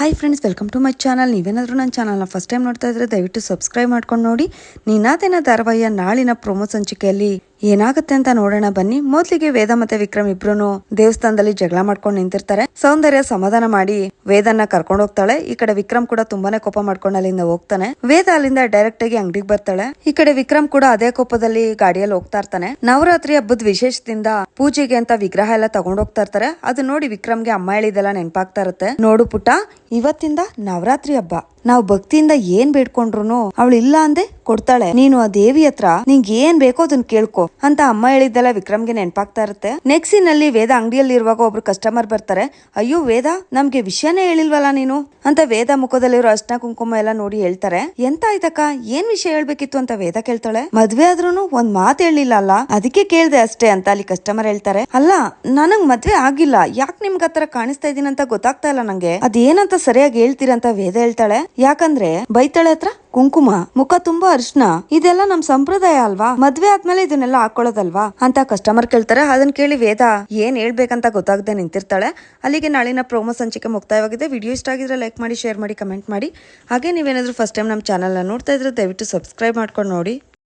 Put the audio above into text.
Hi friends welcome to my channel ನೀವೇನಾದರೂ ನನ್ನ ಚಾನಲ್ನ ಫಸ್ಟ್ ಟೈಮ್ ನೋಡ್ತಾ ಇದ್ರೆ ದಯವಿಟ್ಟು ಸಬ್ಸ್ಕ್ರೈಬ್ ಮಾಡ್ಕೊಂಡು ನೋಡಿ. ನೀನಾದೇನ ಧಾರಾವಾಹಿಯ ನಾಳಿನ ಪ್ರೊಮೋ ಸಂಚಿಕೆಯಲ್ಲಿ ಏನಾಗುತ್ತೆ ಅಂತ ನೋಡೋಣ ಬನ್ನಿ. ಮೊದ್ಲಿಗೆ ವೇದ ಮತ್ತೆ ವಿಕ್ರಮ್ ಇಬ್ರು ದೇವಸ್ಥಾನದಲ್ಲಿ ಜಗಳ ಮಾಡ್ಕೊಂಡು ನಿಂತಿರ್ತಾರೆ. ಸೌಂದರ್ಯ ಸಮಾಧಾನ ಮಾಡಿ ವೇದನ್ನ ಕರ್ಕೊಂಡು ಹೋಗ್ತಾಳೆ. ಈ ಕಡೆ ವಿಕ್ರಮ್ ಕೂಡ ತುಂಬಾನೇ ಕೋಪ ಮಾಡ್ಕೊಂಡು ಅಲ್ಲಿಂದ ಹೋಗ್ತಾನೆ. ವೇದ ಅಲ್ಲಿಂದ ಡೈರೆಕ್ಟ್ ಆಗಿ ಅಂಗಡಿಗೆ ಬರ್ತಾಳೆ. ಈ ಕಡೆ ವಿಕ್ರಮ್ ಕೂಡ ಅದೇ ಕೋಪದಲ್ಲಿ ಗಾಡಿಯಲ್ಲಿ ಹೋಗ್ತಾ ಇರ್ತಾನೆ. ನವರಾತ್ರಿ ಹಬ್ಬದ ವಿಶೇಷದಿಂದ ಪೂಜೆಗೆ ಅಂತ ವಿಗ್ರಹ ಎಲ್ಲ ತಗೊಂಡ್ ಹೋಗ್ತಾ ಇರ್ತಾರೆ. ಅದು ನೋಡಿ ವಿಕ್ರಮ್ಗೆ ಅಮ್ಮ ಹೇಳಿದೆಲ್ಲ ನೆನಪಾಗ್ತಾ ಇರುತ್ತೆ. ನೋಡು ಪುಟ್ಟ, ಇವತ್ತಿಂದ ನವರಾತ್ರಿ ಹಬ್ಬ. ನಾವು ಭಕ್ತಿಯಿಂದ ಏನ್ ಬೇಡ್ಕೊಂಡ್ರು ಅವಳು ಇಲ್ಲ ಅಂದೆ ಕೊಡ್ತಾಳೆ. ನೀನು ಆ ದೇವಿ ಹತ್ರ ನಿಂಗೆ ಏನ್ ಬೇಕೋ ಅದನ್ನ ಕೇಳ್ಕೊ ಅಂತ ಅಮ್ಮ ಹೇಳಿದ್ದೆಲ್ಲ ವಿಕ್ರಮ್ಗೆ ನೆನಪಾಗ್ತಾ ಇರುತ್ತೆ. ನೆಕ್ಸ್ಟ್ ನೆಕ್ಸಿನಲ್ಲಿ ವೇದ ಅಂಗಡಿಯಲ್ಲಿ ಇರುವಾಗ ಒಬ್ರು ಕಸ್ಟಮರ್ ಬರ್ತಾರೆ. ಅಯ್ಯೋ ವೇದ, ನಮ್ಗೆ ವಿಷಯನೇ ಹೇಳಿಲ್ವಲ್ಲ ನೀನು? ಅಂತ ವೇದ ಮುಖದಲ್ಲಿರೋ ಅರ್ಶನ, ಕುಂಕುಮ ಎಲ್ಲ ನೋಡಿ ಹೇಳ್ತಾರೆ. ಎಂತ ಆಯ್ತಕ್ಕ ಏನ್ ವಿಷಯ ಹೇಳ್ಬೇಕಿತ್ತು? ಅಂತ ವೇದ ಕೇಳ್ತಾಳೆ. ಮದ್ವೆ ಆದ್ರೂನು ಒಂದ್ ಮಾತು ಹೇಳಿಲ್ಲ ಅಲ್ಲ? ಅದಕ್ಕೆ ಕೇಳ್ದೆ ಅಷ್ಟೇ, ಅಂತ ಅಲ್ಲಿ ಕಸ್ಟಮರ್ ಹೇಳ್ತಾರೆ. ಅಲ್ಲ, ನನಗ್ ಮದ್ವೆ ಆಗಿಲ್ಲ. ಯಾಕೆ ನಿಮ್ಗೆ ಆತರ ಕಾಣಿಸ್ತಾ ಇದೀನಿ ಅಂತ ಗೊತ್ತಾಗ್ತಾ ಇಲ್ಲ ನಂಗೆ. ಅದೇನಂತ ಸರಿಯಾಗಿ ಹೇಳ್ತೀರಂತ ವೇದ ಹೇಳ್ತಾಳೆ. ಯಾಕಂದ್ರೆ ಬೈತಾಳೆ ಹತ್ರ ಕುಂಕುಮ, ಮುಖ ತುಂಬಾ ಅರ್ಶನ. ಇದೆಲ್ಲ ನಮ್ ಸಂಪ್ರದಾಯ ಅಲ್ವಾ? ಮದ್ವೆ ಆದ್ಮೇಲೆ ಇದನ್ನೆಲ್ಲ ಹಾಕೊಳ್ಳೋದಲ್ವಾ ಅಂತ ಕಸ್ಟಮರ್ ಕೇಳ್ತಾರೆ. ಅದನ್ನ ಕೇಳಿ ವೇದ, ಏನ್ ಹೇಳ್ಬೇಕಂತ ಗೊತ್ತಾಗದೆ ನಿಂತಿರ್ತಾಳೆ. ಅಲ್ಲಿಗೆ ನಾಳಿನ ಪ್ರೋಮೋ ಸಂಚಿಕೆ ಮುಕ್ತಾಯವಾಗಿದೆ. ವಿಡಿಯೋ ಇಷ್ಟ ಆಗಿದ್ರೆ ಲೈಕ್ ಮಾಡಿ ಶೇರ್ ಮಾಡಿ ಕಮೆಂಟ್ ಮಾಡಿ. ಹಾಗೆ ನೀವೇನಾದ್ರೂ ಫಸ್ಟ್ ಟೈಮ್ ನಮ್ಮ ಚಾನಲ್ನ ನೋಡ್ತಾ ಇದ್ರೆ ದಯವಿಟ್ಟು ಸಬ್ಸ್ಕ್ರೈಬ್ ಮಾಡ್ಕೊಂಡು ನೋಡಿ.